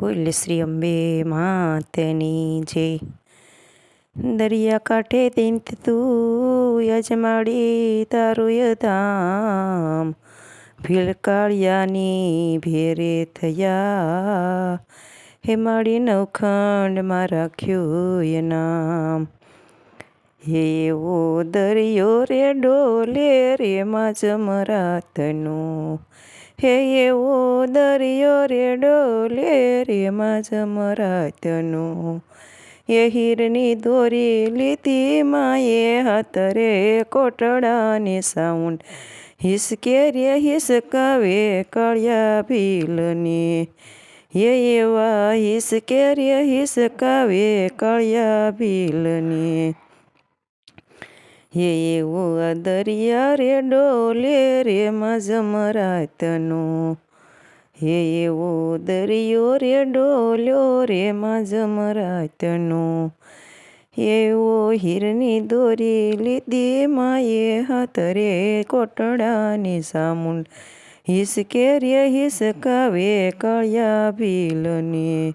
બોલ શ્રી અંબે માતની જય દરિયા કાંઠે તિંત તું યજમાડી તારું ધામ. ભીલકાળિયાની ભેરે થયા. હે માડી નવખંડમાં રાખ્યું એ નામ. હે એવો દરિયો રે ડોલે રે માં જમરાતનું. હે એવો દરિયો રે ડોલે રે માં જમરાતનું એ હીરની દોરી લીધી માએ હાથ રે કોટડાની સાઉન્ડ. હિસકે રે હિસકાવે કળિયા ભીલની. હે એવા હિસકે રે હિસકાવે કળિયા ભીલની. હે એવો દરિયા રે ડોલે રે મજમરાતનો હે એવો દરિયો રે ડોલ્યો રે મજમરાતનો એવો હીરની દોરી લીધી માએ હાથ રે કોટડાની સામુંડ હિસકે રે હિસકાવે કાળિયા ભીલની.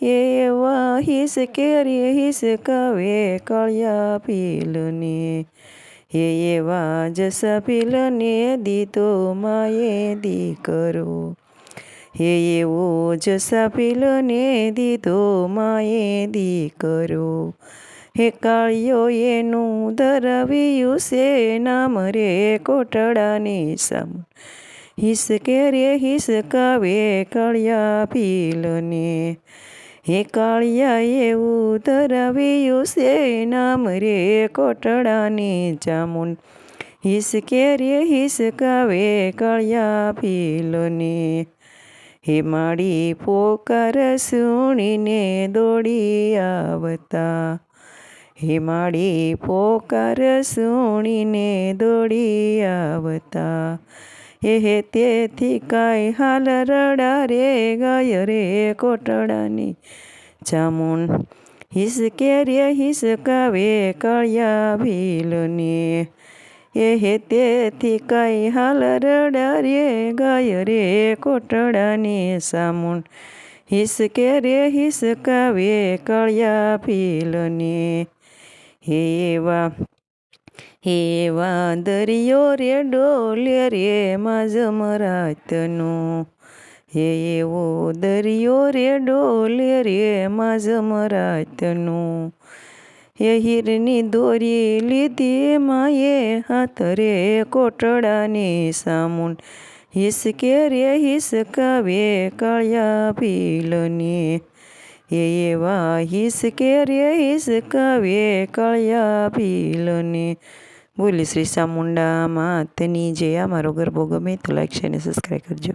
એવા હિસ કેરી હિસ કવે કળિયા ભીલને હે એવા જસ ભીલને દીધો માએ દીકરો. હે એવો જસ પીલને દીધો માએ દીકરો. હે કાળિયો એનું ધરવ્યું છે નામ રે કોટડાની સમ. હિસ કે રે હિસકાવે કળિયા ભીલને હે કાળિયા એવું ધરાવ્યું છે નામ રે કોટડાની જામુન હિસકે રે હિસકાવે કાળિયા ભીલને. હે માડી પોકાર સુણીને દોડી આવતા. હે માડી પોકાર સુણીને દોડી આવતા. હે તેથી કાંઈ હાલ રડા રે, ગાય રે કોટડાની જામુન હિસકે રે હિસકાવે કળિયા ભીલને. એ હે, તેથી કાંઈ હાલ રડા રે, ગાય રે કોટડાની સામુન હિસકે રે હિસકાવે કળિયા ભીલને. હે એવા એવા વાંદરિયો રે ડોલે રે માજમરાતનો હે એવો દરિયો રે ડોલે રે માજમરાતનો હે હીરની દોરી લીધી માએ હાથ રે કોટડાની સામુન. હિસકે રે હિસકાવે કાળિયા પીલની હે એવા હિસકે રે હિસકાવે કાળિયા ભીલને. બોલી શ્રી ચામુંડા માતની જે આ મારો ગરબો ગમે તો લાઈક શેર અને સબસ્ક્રાઈબ કરજો.